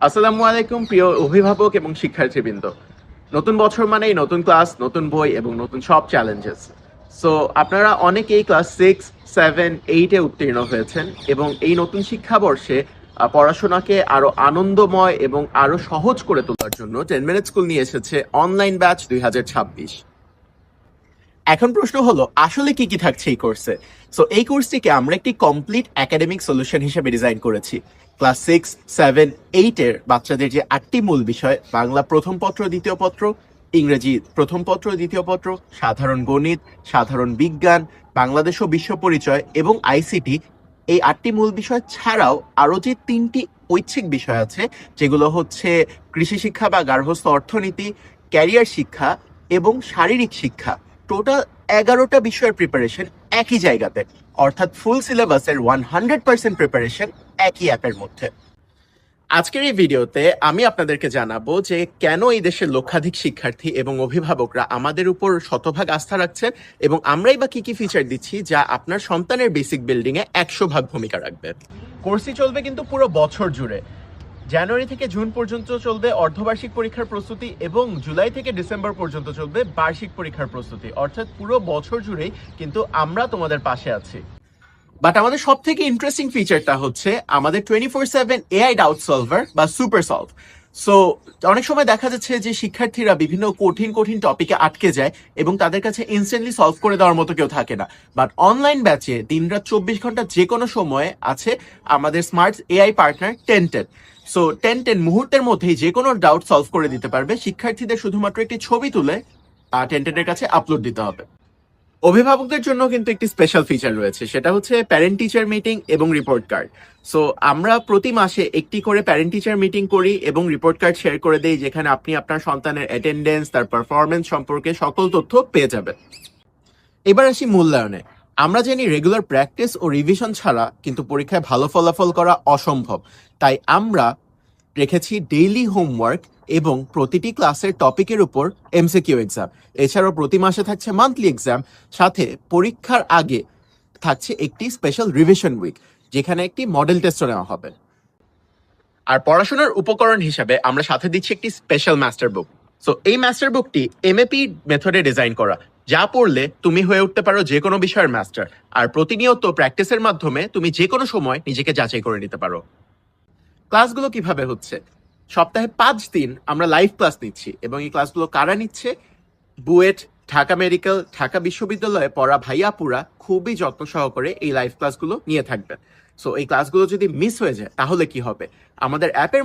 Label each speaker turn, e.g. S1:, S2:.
S1: আসসালামু আলাইকুম, প্রিয় অভিভাবক এবং শিক্ষার্থীবৃন্দ। নতুন বছর মানেই নতুন ক্লাস, নতুন বই এবং নতুন সব চ্যালেঞ্জেস সো আপনারা অনেকেই ক্লাস সিক্স সেভেন এইটে উত্তীর্ণ হয়েছেন এবং এই নতুন শিক্ষাবর্ষে পড়াশোনাকে আরও আনন্দময় এবং আরও সহজ করে তোলার জন্য টেন মিনিট স্কুল নিয়ে এসেছে অনলাইন ব্যাচ দুই হাজার ছাব্বিশ। এখন প্রশ্ন হলো, আসলে কি কি থাকছে এই কোর্সে সো এই কোর্সটিকে আমরা একটি কমপ্লিট একাডেমিক সলিউশন হিসেবে ডিজাইন করেছি। ক্লাস সিক্স সেভেন এইটের বাচ্চাদের যে আটটি মূল বিষয়, বাংলা প্রথম পত্র, দ্বিতীয় পত্র, ইংরেজি প্রথম পত্র, দ্বিতীয় পত্র, সাধারণ গণিত, সাধারণ বিজ্ঞান, বাংলাদেশ ও বিশ্ব পরিচয় এবং আইসিটি এই আটটি মূল বিষয় ছাড়াও আরও যে তিনটি ঐচ্ছিক বিষয় আছে, যেগুলো হচ্ছে কৃষি শিক্ষা বা গার্হস্থ অর্থনীতি, ক্যারিয়ার শিক্ষা এবং শারীরিক শিক্ষা। টোটাল এগারোটা বিষয়ের প্রিপারেশন একই জায়গাতে। অর্থাৎ ফুল সিলেবাসের ওয়ান হান্ড্রেড পার্সেন্ট প্রিপারেশন একই অ্যাপের মধ্যে। আজকের এই ভিডিওতে আমি আপনাদেরকে জানাব যে কেন এই দেশের লক্ষাধিক শিক্ষার্থী এবং অভিভাবকরা আমাদের উপর শতভাগ আস্থা রাখছেন এবং আমরাই বা কি কি ফিচার দিচ্ছি যা আপনার সন্তানের বেসিক বিল্ডিং এ একশো ভাগ ভূমিকা রাখবে। কোর্সই চলবে কিন্তু পুরো বছর জুড়ে। জানুয়ারি থেকে জুন পর্যন্ত চলবে অর্ধবার্ষিক পরীক্ষার প্রস্তুতি এবং জুলাই থেকে ডিসেম্বর পর্যন্ত চলবে বার্ষিক পরীক্ষার প্রস্তুতি। অর্থাৎ পুরো বছর জুড়েই কিন্তু আমরা তোমাদের পাশে আছি। বাট আমাদের সব থেকে ইন্টারেস্টিং ফিচারটা হচ্ছে আমাদের twenty four seven AI doubt solver বা সুপার সলভ সো অনেক সময় দেখা যাচ্ছে যে শিক্ষার্থীরা বিভিন্ন কঠিন কঠিন টপিকে আটকে যায় এবং তাদের কাছে ইনস্ট্যান্টলি সলভ করে দেওয়ার মতো কেউ থাকে না। বাট অনলাইন ব্যাচে দিনরাত চব্বিশ ঘণ্টা যে কোনো সময়ে আছে আমাদের smart AI partner ten ten so ten ten মুহূর্তের মধ্যেই যে কোনো ডাউট সলভ করে দিতে পারবে। শিক্ষার্থীদের শুধুমাত্র একটি ছবি তুলে টেন টেনের কাছে আপলোড দিতে হবে। অভিভাবকদের জন্য কিন্তু একটি স্পেশাল ফিচার রয়েছে। সেটা হচ্ছে প্যারেন্ট টিচার মিটিং এবং রিপোর্ট কার্ড সো আমরা প্রতি মাসে একটি করে প্যারেন্ট টিচার মিটিং করি এবং রিপোর্ট কার্ড শেয়ার করে দেই, যেখানে আপনি আপনার সন্তানের অ্যাটেন্ডেন্স তার পারফরমেন্স সম্পর্কে সকল তথ্য পেয়ে যাবেন। এবার আসি মূল্যায়নে। আমরা জানি রেগুলার প্র্যাকটিস ও রিভিশন ছাড়া কিন্তু পরীক্ষায় ভালো ফলাফল করা অসম্ভব। তাই আমরা রেখেছি ডেইলি হোমওয়ার্ক এবং প্রতিটি ক্লাসের টপিকের উপর এমসিকিউ এক্সাম এছাড়াও প্রতি মাসে থাকছে মান্থলি এক্সাম সাথে পরীক্ষার আগে থাকছে একটি স্পেশাল রিভিশন উইক যেখানে একটি মডেল টেস্টও নেওয়া হবে। আর পড়াশোনার উপকরণ হিসাবে আমরা সাথে দিচ্ছি একটি স্পেশাল মাস্টার বুক সো এই মাস্টার বুকটি এমএপি মেথডে ডিজাইন করা, যা পড়লে তুমি হয়ে উঠতে পারো যে কোনো বিষয়ের মাস্টার আর প্রতিনিয়ত প্র্যাকটিসের মাধ্যমে তুমি যে কোনো সময় নিজেকে যাচাই করে নিতে পারো। ক্লাসগুলো কীভাবে হচ্ছে? সপ্তাহে পাঁচ দিন আমরা লাইভ ক্লাস নিচ্ছি এবং এই ক্লাসগুলো কারা নিচ্ছে? বুয়েট, ঢাকা মেডিকেল ঢাকা বিশ্ববিদ্যালয়ে পড়া ভাইয়াপুরা খুবই যত্ন সহকারে এই লাইভ ক্লাসগুলো নিয়ে থাকবেন। সো এই ক্লাসগুলো যদি মিস হয়ে যায়, তাহলে কি হবে? আমাদের অ্যাপের